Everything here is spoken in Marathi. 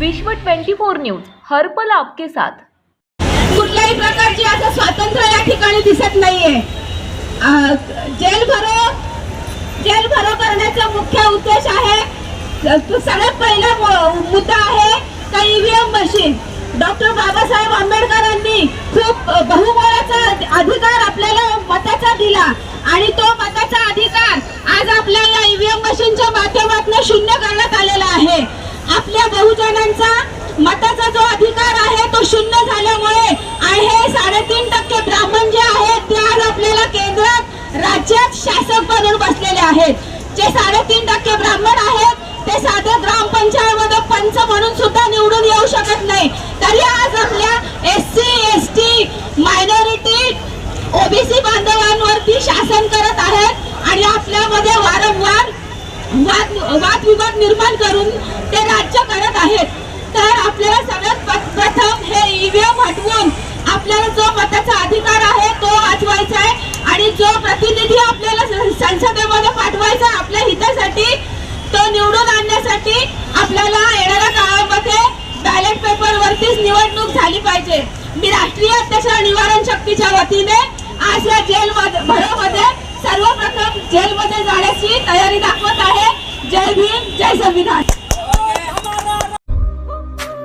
विश्व 24 न्यूज हरपल आपके साथ. कुठल्याही प्रकारची आता स्वातंत्र्य या ठिकाणी दिसत नाहीये. जेल भरो जेल भरो करण्याचा मुख्य उद्देश आहे. सगळ्यात पहिला मुद्दा आहे का ईव्हीएम मशीन डॉक्टर बाबासाहेब आंबेडकरांनी खूप बहुमोलाचा अधिकार आपल्याला मताचा दिला आणि तो मताचा अधिकार आज आपल्या या ईव्हीएम मशीनच्या माध्यमातून शून्य करण्यात आलेला आहे आपल्या बहुजनांचा मताचा जो अधिकार आहे तो शून्य झाल्यामुळे आणि हे साडेतीन टक्के ब्राह्मण जे आहेत ते आज आपल्याला केंद्रात राज्यात शासक बनून बसलेले आहेत. जे साडेतीन टक्के ब्राह्मण आहेत ते साधे ग्रामपंचायतमध्ये पंच म्हणून सुद्धा निवडून येऊ शकत नाही. तरी आज आपल्या S C S T minority OBC बांधवांवरती शासन करत आहेत आणि आपल्यामध्ये वारंवार वाद वादविवाद निर्माण करून ते राज्य करत आहेत तर आपल्याला सगळ्यात प- प्रथम हे ईव्हीएम हटवून आपल्याला जो मताचा अधिकार आहे तो वाचवायचा आहे आणि जो प्रतिनिधी आपल्याला संसदेमध्ये पाठवायचा आहे आपल्या हितासाठी तो निवडून आणण्यासाठी आपल्याला येणाऱ्या काळामध्ये बॅलेट पेपर वरतीच निवडणूक झाली पाहिजे. मी राष्ट्रीय अत्याचार निवारण शक्तीच्या वतीने आज या जेल भरोमध्ये सर्वप्रथम जेलमध्ये जाण्याची तयारी दाखवत आहे. जय भीम जय संविधान.